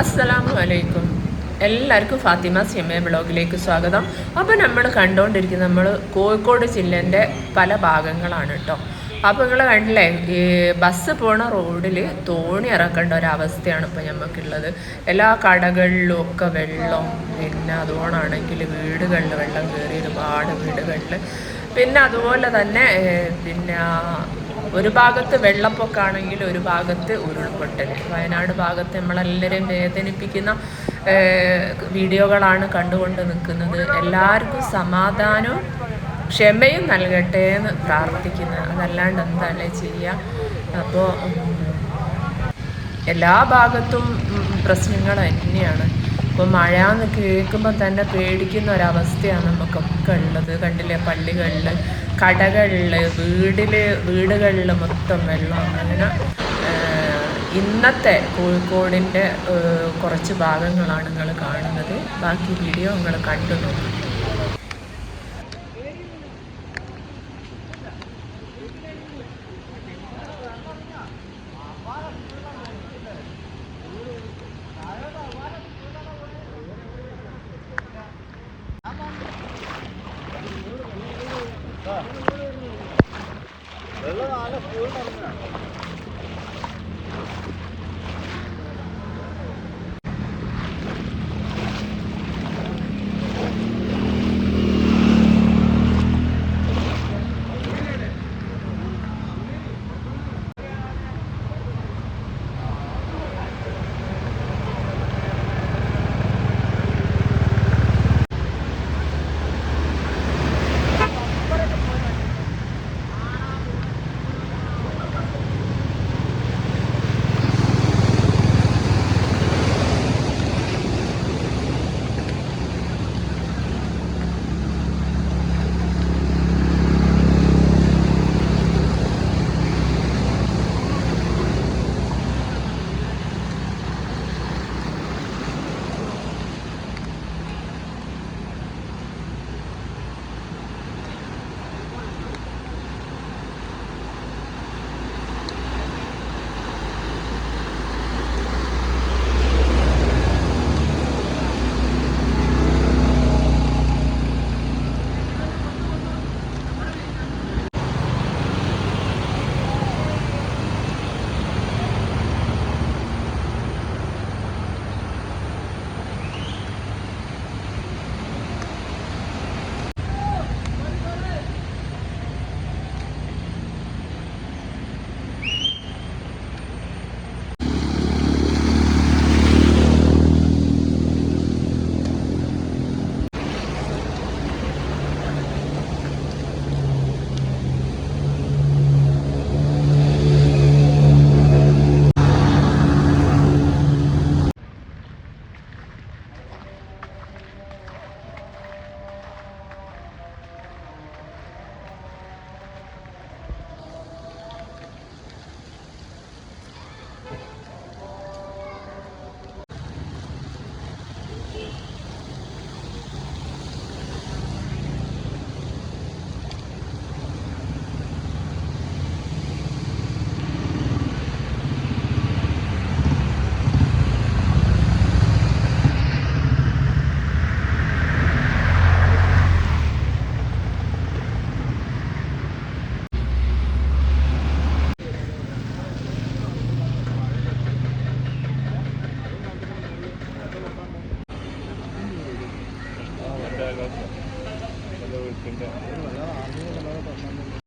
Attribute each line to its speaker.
Speaker 1: അസ്സലാമു അലൈക്കും എല്ലാവർക്കും ഫാത്തിമ സി എം എ ബ്ലോഗിലേക്ക് സ്വാഗതം. അപ്പോൾ നമ്മൾ കണ്ടുകൊണ്ടിരിക്കുന്നത് നമ്മൾ കോഴിക്കോട് ജില്ലേന്റെ പല ഭാഗങ്ങളാണ് കേട്ടോ. അപ്പോൾ നിങ്ങൾ കണ്ടില്ലേ ഈ ബസ് പോണ റോഡിൽ തോണി ഇറക്കേണ്ട ഒരവസ്ഥയാണ് ഇപ്പോൾ നമുക്കുള്ളത് എല്ലാ കടകളിലും ഒക്കെ വെള്ളം പിന്നെ അതുകൊണ്ടാണെങ്കിൽ വീടുകളിൽ വെള്ളം കയറി ഒരുപാട് വീടുകളിൽ. പിന്നെ അതുപോലെ തന്നെ പിന്നെ ഒരു ഭാഗത്ത് വെള്ളപ്പൊക്കമാണെങ്കിൽ ഒരു ഭാഗത്ത് ഉരുൾപൊട്ടൽ. വയനാട് ഭാഗത്ത് നമ്മളെല്ലാവരെയും വേദനിപ്പിക്കുന്ന വീഡിയോകളാണ് കണ്ടുകൊണ്ട് നിൽക്കുന്നത്. എല്ലാവർക്കും സമാധാനവും ക്ഷമയും നൽകട്ടെ എന്ന് പ്രാർത്ഥിക്കുന്നത് അതല്ലാണ്ട് എന്താല്ലേ ചെയ്യുക അപ്പോൾ എല്ലാ ഭാഗത്തും പ്രശ്നങ്ങൾ തന്നെയാണ്. ഇപ്പോൾ മഴ എന്ന് കേൾക്കുമ്പോൾ തന്നെ പേടിക്കുന്ന ഒരവസ്ഥയാണ് നമുക്കൊക്കെ ഉള്ളത്. കണ്ടില്ലേ? പള്ളികളിൽ കടകളിൽ വീടിൽ വീടുകളിൽ മൊത്തം വെള്ളം അങ്ങനെ ഇന്നത്തെ കോഴിക്കോടിന്റെ കുറച്ച് ഭാഗങ്ങളാണ് നിങ്ങൾ കാണുന്നത്. ബാക്കി വീഡിയോ നിങ്ങൾ കണ്ടു നോക്കും. dưới đây nữa. Yeah.